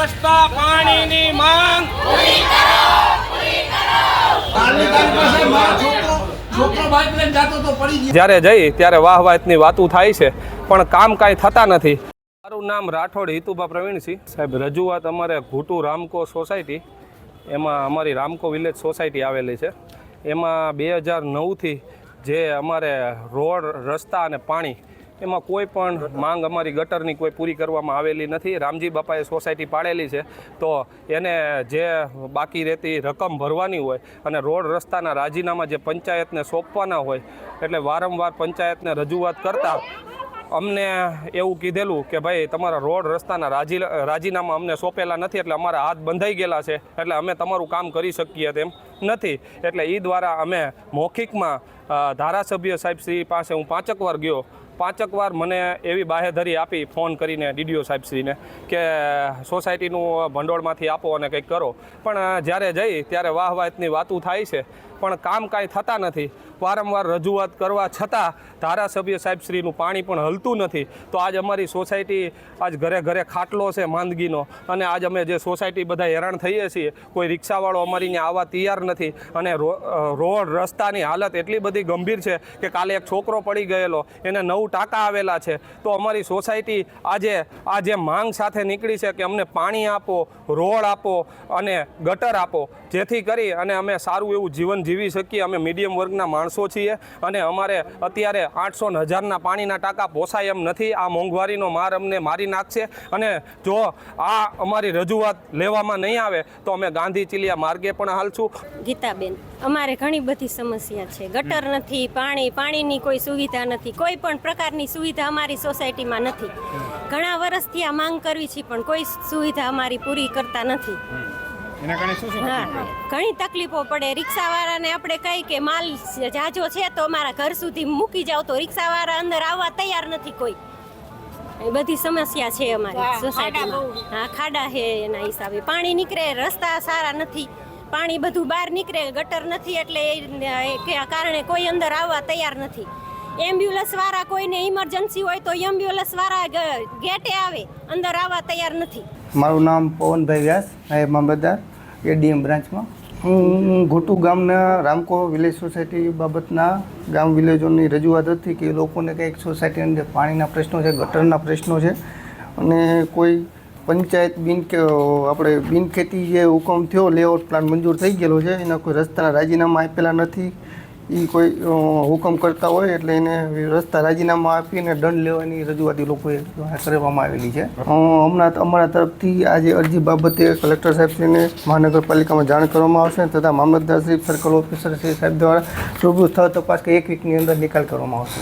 રસ્તા પાણીની માંગ. જ્યારે જઈ ત્યારે વાહ વાતની વાતું થાય છે, પણ કામ કાંઈ થતા નથી. મારું નામ રાઠોડ હિતુભા પ્રવીણસિંહ સાહેબ, રજૂઆત અમારે ઘૂટુ રામકો સોસાયટી, એમાં અમારી રામકો વિલેજ સોસાયટી આવેલી છે. એમાં બે હજાર નવથી જે અમારે રોડ, રસ્તા અને પાણી એમાં કોઈ પણ માંગ અમારી ગટરની કોઈ પૂરી કરવામાં આવેલી નથી. રામજી બાપાએ સોસાયટી પાડેલી છે. તો એને જે બાકી રહેતી રકમ ભરવાની હોય અને રોડ રસ્તાના રાજીનામા જે પંચાયતને સોંપવાના હોય, એટલે વારંવાર પંચાયતને રજૂઆત કરતાં અમને એવું કીધેલું કે ભાઈ, તમારા રોડ રસ્તાના રાજી, રાજીનામા અમને સોંપેલા નથી, એટલે અમારા હાથ બંધાઈ ગયેલા છે. એટલે અમે તમારું કામ કરી શકીએ તેમ નથી. એટલે એ દ્વારા અમે મૌખિકમાં ધારાસભ્ય સાહેબ શ્રી પાસે હું પાંચક વાર ગયો. પાંચક વાર મને એવી બાહેધરી આપી, ફોન કરીને ડીડીઓ સાહેબશ્રીને કે, સોસાયટીનું ભંડોળમાંથી આપો અને કંઈક કરો. પણ જ્યારે જઈ, ત્યારે વાહ વાતની વાતું થાય છે. પણ કામ કાંઈ થતા નથી. વારંવાર રજૂઆત કરવા છતાં ધારાસભ્ય સાહેબશ્રીનું પાણી પણ હલતું નથી. તો આજ અમારી સોસાયટી આજ ઘરે ઘરે ખાટલો છે માંદગીનો. અને આજ અમે જે સોસાયટી બધા હેરાન થઈએ છીએ, કોઈ રિક્ષાવાળો અમારી આવવા તૈયાર નથી. અને રોડ રસ્તાની હાલત એટલી બધી ગંભીર છે કે કાલે એક છોકરો પડી ગયેલો, એને નવ ટાંકા આવેલા છે. તો અમારી સોસાયટી આજે આ જે માંગ સાથે નીકળી છે કે અમને પાણી આપો, રોડ આપો અને ગટર આપો. જેથી કરી અને અમે સારું એવું જીવન જીવી શકીએ. અમે મીડિયમ વર્ગના માણસો છીએ અને અમારે અત્યારે આઠસો ને હજારના પાણીના ટાંકા પોસાય એમ નથી. આ મોંઘવારીનો માર અમને મારી નાખશે. અને જો આ અમારી રજૂઆત લેવામાં નહીં આવે, તો અમે ગાંધી ચીલિયા માર્ગે પણ હાલશું. ગીતાબેન, અમારે ઘણી બધી સમસ્યા છે. ગટર નથી પાણી પાણીની કોઈ સુવિધા નથી કોઈ પણ પ્રકારની સુવિધા અમારી સોસાયટીમાં નથી. ઘણા વર્ષથી આ માંગ કરવી છે પણ કોઈ સુવિધા અમારી પૂરી કરતા નથી. એના કારણે શું શું હા ઘણી તકલીફો પડે. રિક્ષાવાળાને આપણે કહી કે માલ જાજો છે તો અમારા ઘર સુધી મૂકી જાવ તો રિક્ષાવાળા અંદર આવવા તૈયાર નથી કોઈ. એ બધી સમસ્યા છે અમારી સોસાયટીમાં. હા ખાડા છે એના હિસાબે. પાણી નીકળે રસ્તા સારા નથી. પાણી બધું બહાર નીકળે, ગટર નથી એટલે એ કારણે કોઈ અંદર આવવા તૈયાર નથી. એમ્બ્યુલન્સ વાળા કોઈને ઇમરજન્સી હોય તો એમ્બ્યુલન્સ વાળા ગેટે આવે, અંદર આવવા તૈયાર નથી. મારું નામ પવનભાઈ વ્યાસ નાયબ મામલતદાર એડીએમ બ્રાન્ચમાં. હું ઘોટુ ગામના રામકો વિલેજ સોસાયટી બાબતના ગામ વિલેજોની રજૂઆત હતી કે લોકોને કંઈક સોસાયટીની અંદર પાણીના પ્રશ્નો છે, ગટરના પ્રશ્નો છે. અને કોઈ પંચાયત બિન આપણે બિનખેતી જે હુકમ થયો લેઆઉટ પ્લાન મંજૂર થઈ ગયેલો છે, એના કોઈ રસ્તાના રાજીનામા આપેલા નથી. એ કોઈ હુકમ કરતા હોય એટલે એને રસ્તા રાજીનામા આપીને દંડ લેવાની રજૂઆત લોકોએ કરવામાં આવેલી છે. હમણાં અમારા તરફથી આજે અરજી બાબતે કલેક્ટર સાહેબશ્રીને મહાનગરપાલિકામાં જાણ કરવામાં આવશે તથા મામલતદાર શ્રી સર્કલ ઓફિસર શ્રી સાહેબ દ્વારા રૂબરૂ સ્થળ તપાસ કે એક વીકની અંદર નિકાલ કરવામાં આવશે.